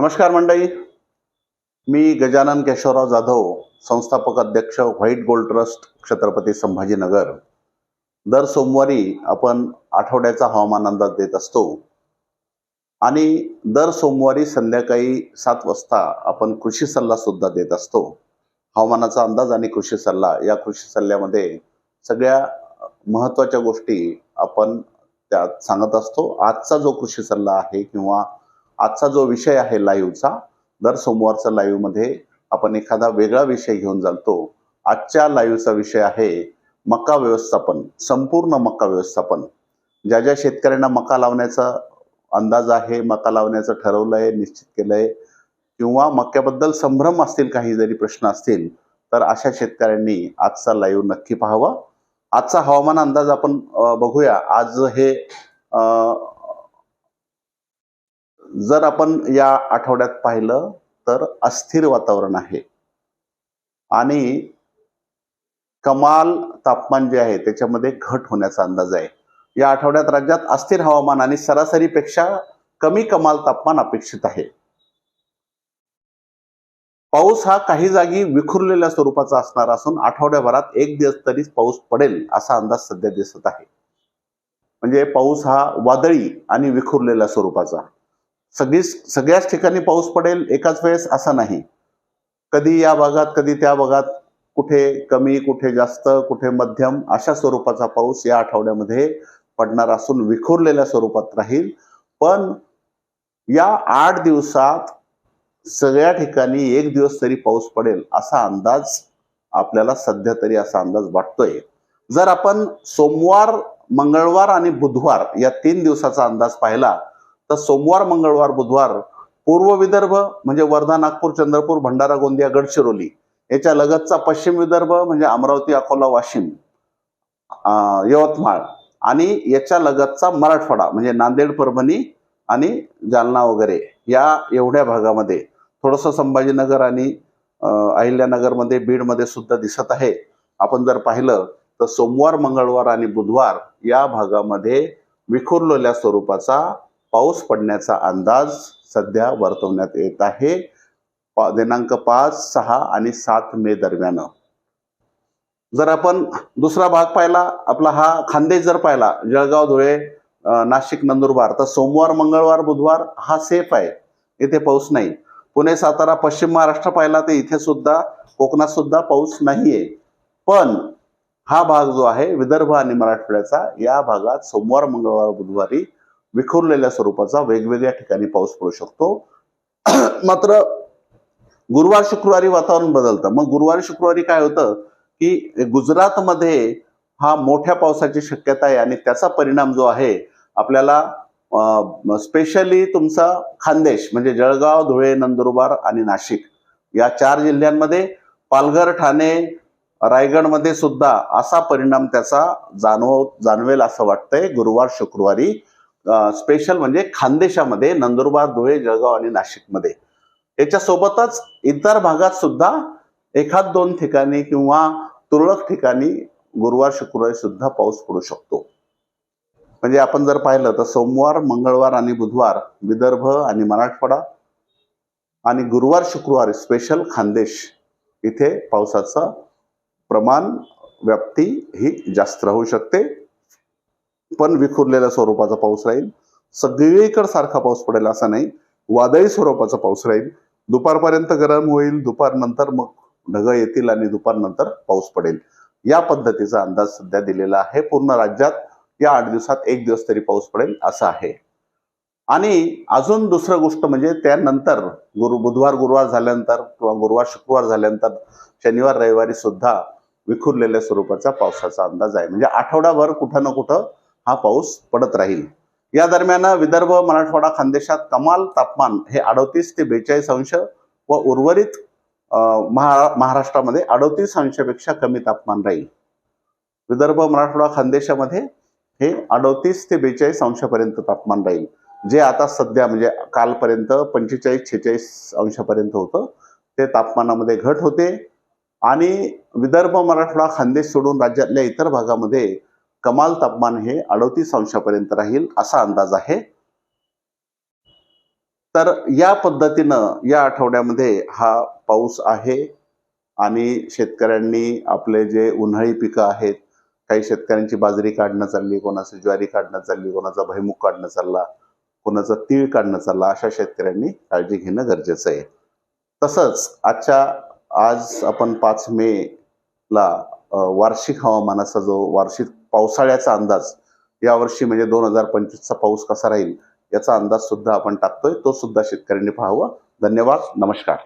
नमस्कार मंडळी. मी गजानन केशवराव जाधव संस्थापक अध्यक्ष white gold trust Chhatrapati Sambhajinagar. दर सोमवारी आपण आठवड्याचा हवामान अंदाज देत असतो. आणि दर सोमवारी संध्याकाळी सात वाजता आपण कृषी सल्ला सुद्धा देत असतो. हवामानाचा अंदाज आणि कृषी सल्ला या कृषी सल्ल्यामध्ये सगळ्या महत्त्वाच्या गोष्टी आपण त्यात सांगत असतो. आजचा जो कृषी सल्ला आहे किंवा आजचा जो विषय आहे लाईव्हचा दर सोमवारचा लाईव्हमध्ये आपण एखादा वेगळा विषय घेऊन जातो. आजच्या लाईव्हचा विषय आहे मका व्यवस्थापन संपूर्ण मका व्यवस्थापन. ज्या ज्या शेतकऱ्यांना मका लावण्याचा अंदाज आहे मका लावण्याचं ठरवलं आहे निश्चित केलं आहे किंवा मक्याबद्दल संभ्रम असतील काही जरी प्रश्न असतील तर अशा शेतकऱ्यांनी आजचा लाईव्ह नक्की पाहावा. आजचा हवामान अंदाज आपण बघूया. आज हे जर आपण या आठवड्यात पाहिलं तर अस्थिर वातावरण आहे. आणि कमाल तापमान जे आहे त्याच्यामध्ये घट होण्याचा अंदाज आहे. या आठवड्यात राज्यात अस्थिर हवामान आणि सरासरीपेक्षा कमी कमाल तापमान अपेक्षित आहे. पाऊस हा काही जागी विखुरलेल्या स्वरूपाचा असणार असून आठवड्याभरात एक दिवस तरी पाऊस पडेल असा अंदाज सध्या दिसत आहे. म्हणजे पाऊस हा वादळी आणि विखुरलेल्या स्वरूपाचा सगळी सगळ्याच ठिकाणी पाऊस पडेल एकाच वेळेस असा नाही. कधी या भागात कधी त्या भागात कुठे कमी कुठे जास्त कुठे मध्यम अशा स्वरूपाचा पाऊस या आठवड्यामध्ये पडणार असून विखुरलेल्या स्वरूपात राहील. पण या आठ दिवसात सगळ्या ठिकाणी एक दिवस तरी पाऊस पडेल असा अंदाज आपल्याला सध्या तरी असा अंदाज वाटतोय. जर आपण सोमवार मंगळवार आणि बुधवार या तीन दिवसाचा अंदाज पाहिला तर सोमवार मंगळवार बुधवार पूर्व विदर्भ म्हणजे वर्धा नागपूर चंद्रपूर भंडारा गोंदिया गडचिरोली याच्या लगतचा पश्चिम विदर्भ म्हणजे अमरावती अकोला वाशिम यवतमाळ आणि याच्या लगतचा मराठवाडा म्हणजे नांदेड परभणी आणि जालना वगैरे या एवढ्या भागामध्ये. थोडंसं संभाजीनगर आणि अहिल्यानगरमध्ये बीडमध्ये सुद्धा दिसत आहे. आपण जर पाहिलं तर सोमवार मंगळवार आणि बुधवार या भागामध्ये विखुरलेल्या स्वरूपाचा पाऊस पडण्याचा अंदाज सध्या वर्तवण्यात येत आहे. पा- दिनांक पाच सहा आणि सात मे दरम्यान. जर आपण दुसरा भाग पाहिला आपला हा खानदेश जर पाहिला जळगाव धुळे नाशिक नंदुरबार तर सोमवार मंगळवार बुधवार हा सेफ आहे. इथे पाऊस नाही. पुणे सातारा पश्चिम महाराष्ट्र पाहिला तर इथे सुद्धा कोकणात सुद्धा पाऊस नाहीये. पण हा भाग जो आहे विदर्भ आणि मराठवाड्याचा या भागात सोमवार मंगळवार बुधवारी विखुरलेल्या स्वरूपाचा वेगवेगळ्या ठिकाणी पाऊस पडू शकतो. मात्र गुरुवार शुक्रवारी वातावरण बदलतं. मग गुरुवारी शुक्रवारी काय होतं की गुजरातमध्ये हा मोठ्या पावसाची शक्यता आहे आणि त्याचा परिणाम जो आहे आपल्याला स्पेशली तुमचा खानदेश म्हणजे जळगाव धुळे नंदुरबार आणि नाशिक या चार जिल्ह्यांमध्ये पालघर ठाणे रायगडमध्ये सुद्धा असा परिणाम त्याचा जाणव जाणवेल असं वाटतंय गुरुवार शुक्रवारी. स्पेशल म्हणजे खानदेशामध्ये नंदुरबार धुळे जळगाव आणि नाशिकमध्ये. याच्यासोबतच इतर भागात सुद्धा एखाद दोन ठिकाणी किंवा तुरळक ठिकाणी गुरुवार शुक्रवारी सुद्धा पाऊस पडू शकतो. म्हणजे आपण जर पाहिलं तर सोमवार मंगळवार आणि बुधवार विदर्भ आणि मराठवाडा आणि गुरुवार शुक्रवार स्पेशल खानदेश इथे पावसाचं प्रमाण व्याप्ती ही जास्त राहू शकते. पण विखुरलेल्या स्वरूपाचा पाऊस राहील. सगळीकडे सारखा पाऊस पडेल असा नाही. वादळी स्वरूपाचा पाऊस राहील. दुपारपर्यंत गरम होईल. दुपारनंतर मग ढग येतील आणि दुपारनंतर पाऊस पडेल. या पद्धतीचा अंदाज सध्या दिलेला आहे. पूर्ण राज्यात या आठ दिवसात एक दिवस तरी पाऊस पडेल असं आहे. आणि अजून दुसरं गोष्ट म्हणजे त्यानंतर गुरु बुधवार गुरुवार झाल्यानंतर किंवा गुरुवार शुक्रवार झाल्यानंतर शनिवार रविवारी सुद्धा विखुरलेल्या स्वरूपाचा पावसाचा अंदाज आहे. म्हणजे आठवडाभर कुठं ना कुठं हा पाऊस पडत राहील. या दरम्यान विदर्भ मराठवाडा खानदेशात कमाल तापमान हे अडतीस ते बेचाळीस अंश व उर्वरित महा महाराष्ट्रामध्ये अडतीस अंशापेक्षा कमी तापमान राहील. विदर्भ मराठवाडा खानदेशामध्ये हे अडतीस ते बेचाळीस अंशापर्यंत तापमान राहील. जे आता सध्या म्हणजे कालपर्यंत पंचेचाळीस छेचाळीस अंशापर्यंत होतं. ते तापमानामध्ये घट होते. आणि विदर्भ मराठवाडा खानदेश सोडून राज्यातल्या इतर भागामध्ये कमाल तापमान हे अडोतीस अंशापर्यंत राहील असा अंदाज आहे. तर या पद्धतीनं या आठवड्यामध्ये हा पाऊस आहे आणि शेतकऱ्यांनी आपले जे उन्हाळी पिकं आहेत काही शेतकऱ्यांची बाजरी काढणं चालली कोणाची ज्वारी काढणं चालली कोणाचा भैमुख काढणं चालला कोणाचा तीळ काढणं चालला अशा शेतकऱ्यांनी काळजी घेणं गरजेचं आहे. तसंच आजच्या आज आपण पाच मे ला वार्षिक हवामानाचा जो वार्षिक पावसाळ्याचा अंदाज यावर्षी म्हणजे दोन हजार पंचवीसचा पाऊस कसा राहील याचा अंदाज सुद्धा आपण टाकतोय तो सुद्धा शेतकऱ्यांनी पाहावा. धन्यवाद नमस्कार.